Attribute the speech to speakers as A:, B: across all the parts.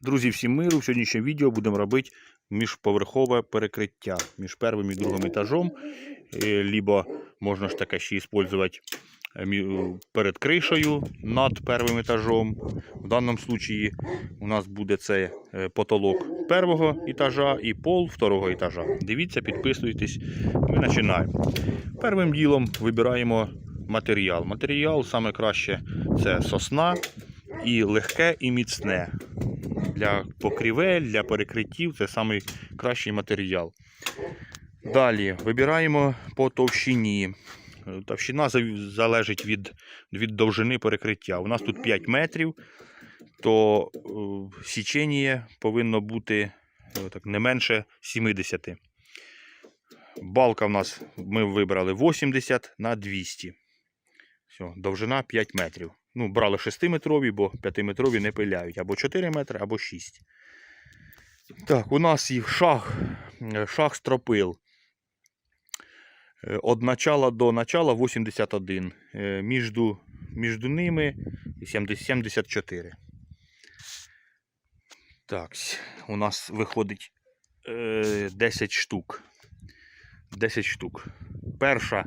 A: Друзі, всім миру. В сьогоднішньому відео будемо робити міжповерхове перекриття між першим і другим етажом. Е, Либо можна ж таке ще використовувати е, перед кришею над першим етажом. В даному випадку у нас буде це е, потолок першого етажа і пол второго етажа. Дивіться, підписуйтесь. Ми починаємо. Першим ділом вибираємо матеріал. Матеріал саме це сосна і легке і міцне для покрівель, для перекриттів це найкращий матеріал. Далі вибираємо по товщині. Товщина залежить від, від довжини перекриття. У нас тут 5 метрів, то е, січення повинно бути е, так, не менше 70. Балка в нас ми вибрали 80 на 200. Все, довжина 5 метрів. Ну, брали 6-метрові, бо 5-метрові не пиляють. Або 4 метри, або 6. Так, у нас їх шаг, е, шаг стропил. Е, От начала до начала 81. Е, Між, між ними 74. Так, у нас виходить е, 10 штук. 10 штук. Перша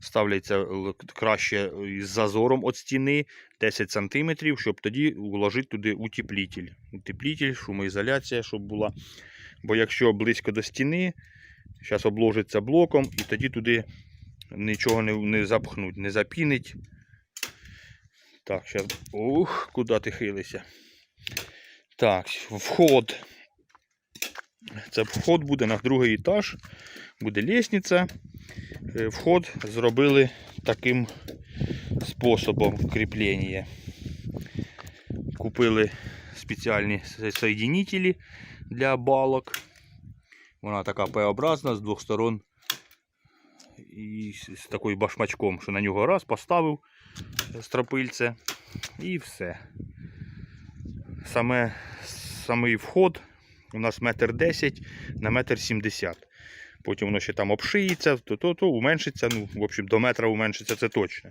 A: ставляться краще із зазором від стіни 10 см, щоб тоді вложити туди утеплітель. Утеплітель, шумоізоляція, щоб була. Бо якщо близько до стіни, зараз обложиться блоком і тоді туди нічого не, не запхнуть, не запінить. Так, зараз. Ух, куди ти хилися. Так, вход. Це вход буде на другий етаж. Буде лестниця. Е, Вход зробили таким способом кріплення. Купили спеціальні со- соєдинителі для балок. Вона така П-образна з двох сторон. І з такою башмачком, що на нього раз поставив стропильце і все. Саме, самий вход у нас метр десять на метр сімдесят. Потім воно ще там обшиється, то, то, то уменшиться, ну, в общем, до метра уменшиться, це точно.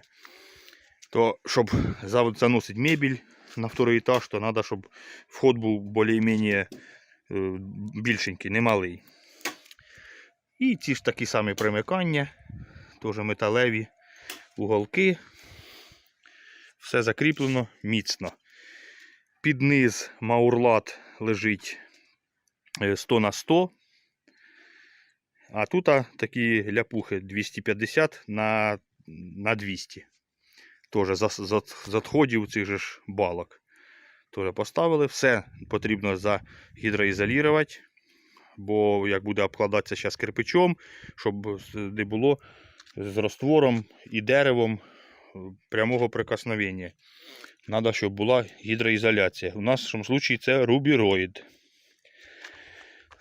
A: То, щоб заносити мебель на второй етаж, то треба, щоб вход був більш-менш е, більшенький, не малий. І ці ж такі самі примикання, теж металеві уголки. Все закріплено міцно. Під низ маурлат лежить е, 100 на 100. А тут такі ляпухи 250 на, на 200. Тоже з отходів цих же ж балок. Тоже поставили. Все потрібно загідроізолювати. Бо як буде обкладатися зараз кирпичом, щоб не було з роствором і деревом е, прямого прикосновення. Треба, щоб була гідроізоляція. У нас в нашому випадку це рубіроїд.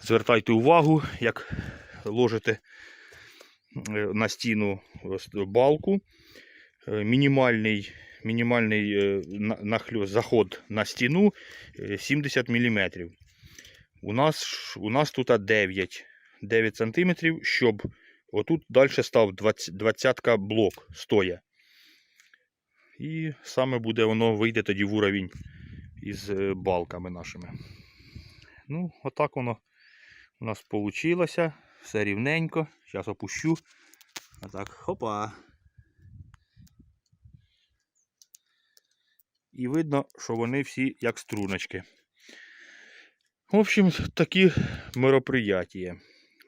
A: Звертайте увагу, як ложите е, на стіну балку. Е, Мінімальний, мінімальний е, нахльо- заход на стіну е, 70 мм. У нас, у нас тут 9, 9 см, щоб отут далі став 20, 20 блок стоя. І саме буде воно вийде тоді в уровень із е, балками нашими. Ну, отак воно у нас вийшло. Все рівненько. Зараз опущу. А так, хопа. І видно, що вони всі як струночки. В общем, такі мероприятия.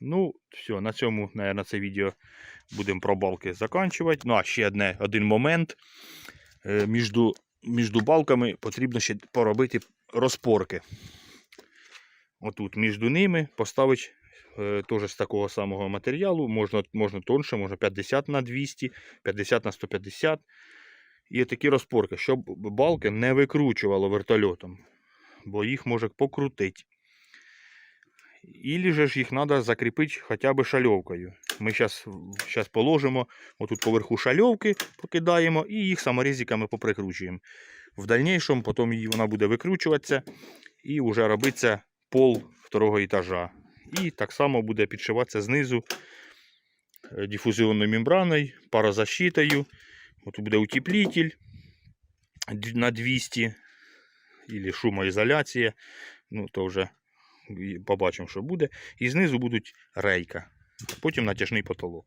A: Ну, все, на цьому, наверное, це відео будемо про балки закінчувати. Ну, а ще одне, один момент. Е, Між, між балками потрібно ще поробити розпорки. Отут між ними поставити е, теж з такого самого матеріалу. Можна, можна тонше, можна 50 на 200, 50 на 150. І такі розпорки, щоб балки не викручувало вертольотом, бо їх може покрутити. Ілі же ж їх треба закріпити хоча б шальовкою. Ми зараз положимо отут поверху шальовки, покидаємо і їх саморізиками поприкручуємо. В дальнейшому потім вона буде викручуватися і вже робиться пол второго етажа. І так само буде підшиватися знизу е, дифузіонною мембраною, парозащитою. От буде утеплитель на 200 или шумоізоляція. Ну, то вже побачимо, що буде. І знизу будуть рейка. Потім натяжний потолок.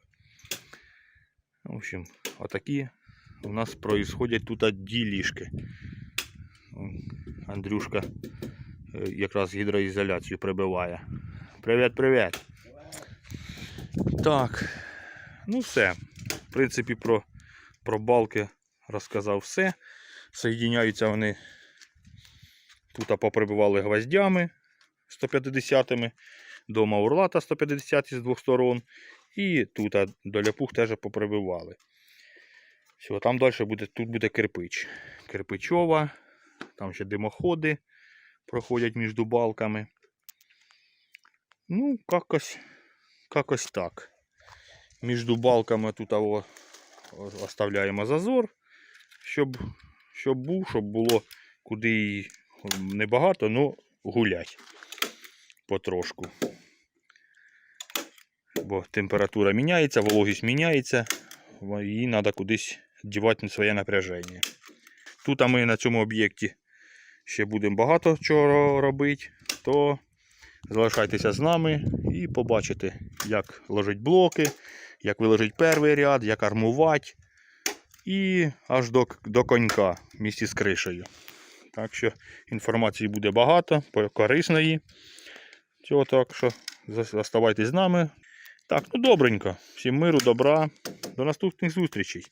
A: В общем, отакі у нас происходять тут ділішки. Андрюшка е, якраз гідроізоляцію прибиває. Привіт, привіт. Так. Ну все. В принципі, про, про балки розказав все. Соєдиняються вони. Тут поприбивали гвоздями 150-ми. Дома урлата 150 з двох сторон. І тут до ляпух теж поприбивали. Все, там далі буде, тут буде кирпич. Кирпичова, там ще димоходи проходять між балками. Ну, якось, якось так. Між балками тут аво, оставляємо зазор, щоб, щоб був, щоб було куди й небагато, але гулять потрошку. Бо температура міняється, вологість міняється, їй треба кудись дівати на своє напряження. Тут а ми на цьому об'єкті ще будемо багато чого робити, то залишайтеся з нами і побачите, як ложить блоки, як виложить перший ряд, як армувати. І аж до, до конька в місті з кришею. Так що інформації буде багато, корисної. Цього так що за- заставайтесь з нами. Так, ну добренько. Всім миру, добра. До наступних зустрічей.